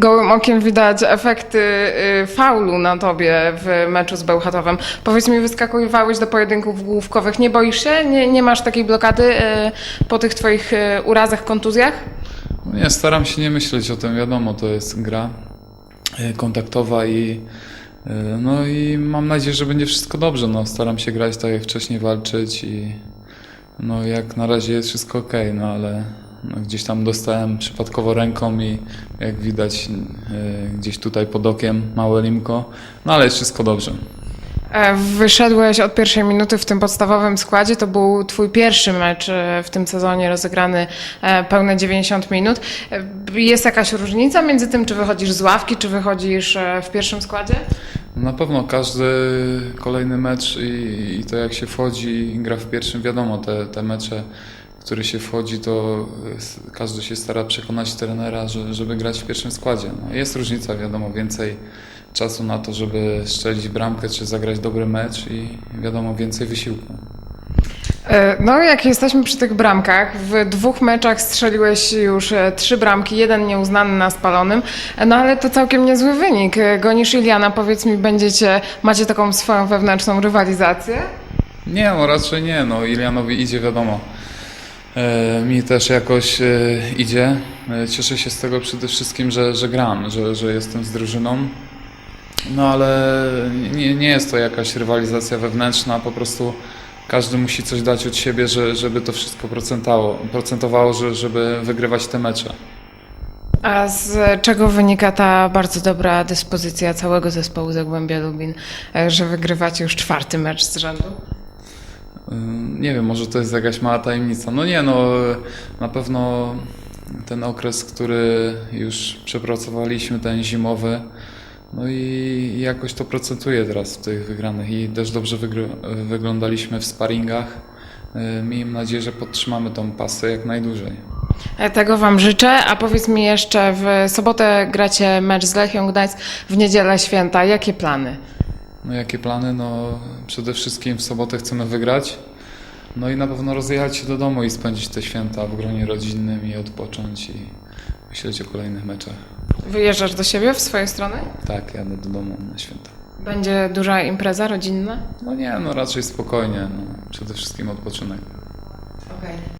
Gołym okiem widać efekty y, faulu na tobie w meczu z Bełchatowem. Powiedz mi, wyskakujewałeś do pojedynków główkowych. Nie boisz się? Nie, nie masz takiej blokady y, po tych twoich y, urazach, kontuzjach? Nie, staram się nie myśleć o tym, wiadomo, to jest gra kontaktowa i no i mam nadzieję, że będzie wszystko dobrze. No, staram się grać tak jak wcześniej walczyć i no jak na razie jest wszystko ok, no ale gdzieś tam dostałem przypadkowo ręką i jak widać e, gdzieś tutaj pod okiem małe limko, no ale jest wszystko dobrze. E, Wyszedłeś od pierwszej minuty w tym podstawowym składzie. To był twój pierwszy mecz e, w tym sezonie rozegrany pełne 90 minut. Jest jakaś różnica między tym, czy wychodzisz z ławki, czy wychodzisz w pierwszym składzie? Na pewno każdy kolejny mecz i, i to jak się wchodzi i gra w pierwszym, wiadomo, te, te mecze, w które się wchodzi, to s- każdy się stara przekonać trenera, że, żeby grać w pierwszym składzie. No, jest różnica, wiadomo, więcej czasu na to, żeby strzelić bramkę czy zagrać dobry mecz i wiadomo, więcej wysiłku. E, No, jak jesteśmy przy tych bramkach, w dwóch meczach strzeliłeś już e, trzy bramki, jeden nieuznany na spalonym, E, no ale to całkiem niezły wynik. E, Gonisz Iliana, powiedz mi, będziecie, macie taką swoją wewnętrzną rywalizację? Nie, no raczej nie. No, Ilianowi idzie, wiadomo. E, mi też jakoś e, idzie. E, cieszę się z tego przede wszystkim, że, że gram, że, że jestem z drużyną. No ale nie, nie jest to jakaś rywalizacja wewnętrzna, po prostu każdy musi coś dać od siebie, że, żeby to wszystko procentało, procentowało, że, żeby wygrywać te mecze. A z czego wynika ta bardzo dobra dyspozycja całego zespołu Zagłębia Lubin, że wygrywacie już czwarty mecz z rzędu? Nie wiem, może to jest jakaś mała tajemnica. No nie, no na pewno ten okres, który już przepracowaliśmy, ten zimowy, no i jakoś to procentuje teraz w tych wygranych i też dobrze wyglądaliśmy w sparingach. Miejmy nadzieję, że podtrzymamy tą pasę jak najdłużej. E, Tego Wam życzę, a powiedz mi jeszcze, w sobotę gracie mecz z Lechią Gdańsk, w niedzielę święta. Jakie plany? No jakie plany? No przede wszystkim w sobotę chcemy wygrać. No i na pewno rozjechać się do domu i spędzić te święta w gronie rodzinnym i odpocząć i myśleć o kolejnych meczach. Wyjeżdżasz do siebie w swojej strony? Tak, jadę do domu na święta. Będzie duża impreza rodzinna? No nie, no raczej spokojnie. No, przede wszystkim odpoczynek. Okej.